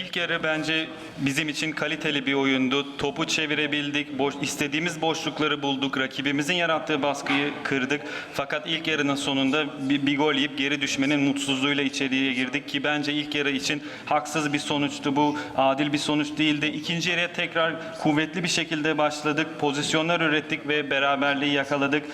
ilk yarı bence bizim için kaliteli bir oyundu. Topu çevirebildik. Boş, istediğimiz boşlukları bulduk. Rakibimizin yarattığı baskıyı kırdık. Fakat ilk yarının sonunda bir, bir gol yiyip geri düşmenin mutsuzluğuyla içeriye girdik ki bence ilk yarı için haksız bir sonuçtu. Bu adil bir sonuç değildi. İkinci yarıya tekrar kuvvetli bir şekilde başladık. Pozisyonlar ürettik ve beraberliği yakaladık.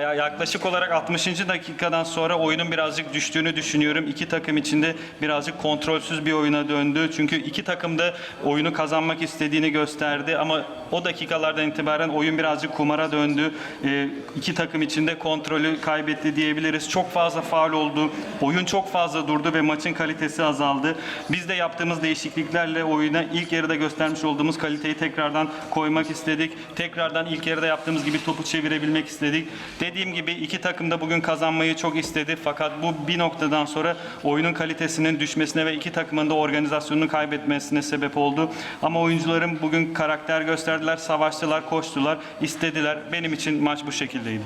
Yaklaşık olarak 60. dakikadan sonra oyunun birazcık düştüğünü düşünüyorum. İki takım içinde birazcık kontrolsüz bir oyuna döndü. Çünkü iki takım da oyunu kazanmak istediğini gösterdi ama o dakikalardan itibaren oyun birazcık kumara döndü. Ee, iki takım içinde kontrolü kaybetti diyebiliriz. Çok fazla faul oldu. Oyun çok fazla durdu ve maçın kalitesi azaldı. Biz de yaptığımız değişikliklerle oyuna ilk yarıda göstermiş olduğumuz kaliteyi tekrardan koymak istedik. Tekrardan ilk yarıda yaptığımız gibi topu çevirebilmek istedik. Dediğim gibi iki takım da bugün kazanmayı çok istedi. Fakat bu bir noktadan sonra oyunun kalitesinin düşmesine ve iki takımın da organizasyonunu kaybetmesine sebep oldu. Ama oyuncularım bugün karakter gösterdiler, savaştılar, koştular, istediler. Benim için maç bu şekildeydi.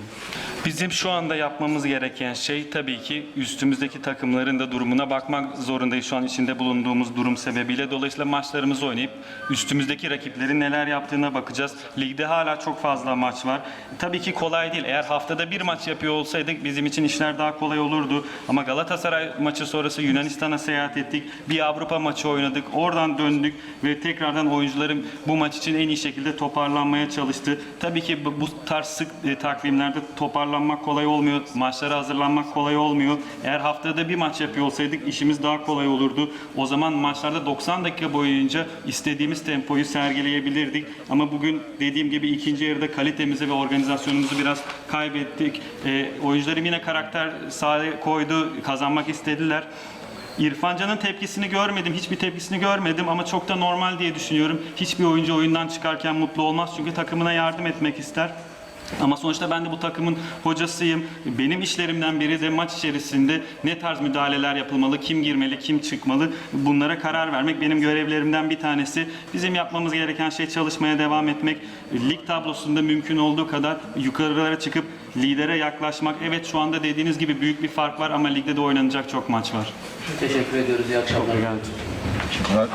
Bizim şu anda yapmamız gereken şey tabii ki üstümüzdeki takımların da durumuna bakmak zorundayız şu an içinde bulunduğumuz durum sebebiyle. Dolayısıyla maçlarımızı oynayıp üstümüzdeki rakiplerin neler yaptığına bakacağız. Ligde hala çok fazla maç var. Tabii ki kolay değil. Eğer haftada bir maç yapıyor olsaydık bizim için işler daha kolay olurdu. Ama Galatasaray maçı sonrası Yunanistan'a seyahat ettik. Bir Avrupa maçı oynadık. Oradan döndük ve tekrardan oyuncularım bu maç için en iyi şekilde toparlanmaya çalıştı. Tabii ki bu, bu tarz sık e, takvimlerde toparlanmak kolay olmuyor. Maçlara hazırlanmak kolay olmuyor. Eğer haftada bir maç yapıyor olsaydık işimiz daha kolay olurdu. O zaman maçlarda 90 dakika boyunca istediğimiz tempoyu sergileyebilirdik. Ama bugün dediğim gibi ikinci yarıda kalitemizi ve organizasyonumuzu biraz kaybettik. E, oyuncularım yine karakter sahaya koydu, kazanmak istediler. İrfan Can'ın tepkisini görmedim, hiçbir tepkisini görmedim ama çok da normal diye düşünüyorum. Hiçbir oyuncu oyundan çıkarken mutlu olmaz çünkü takımına yardım etmek ister. Ama sonuçta ben de bu takımın hocasıyım. Benim işlerimden biri de maç içerisinde ne tarz müdahaleler yapılmalı, kim girmeli, kim çıkmalı bunlara karar vermek benim görevlerimden bir tanesi. Bizim yapmamız gereken şey çalışmaya devam etmek. Lig tablosunda mümkün olduğu kadar yukarılara çıkıp lidere yaklaşmak. Evet şu anda dediğiniz gibi büyük bir fark var ama ligde de oynanacak çok maç var. Teşekkür ediyoruz. İyi akşamlar. Murat.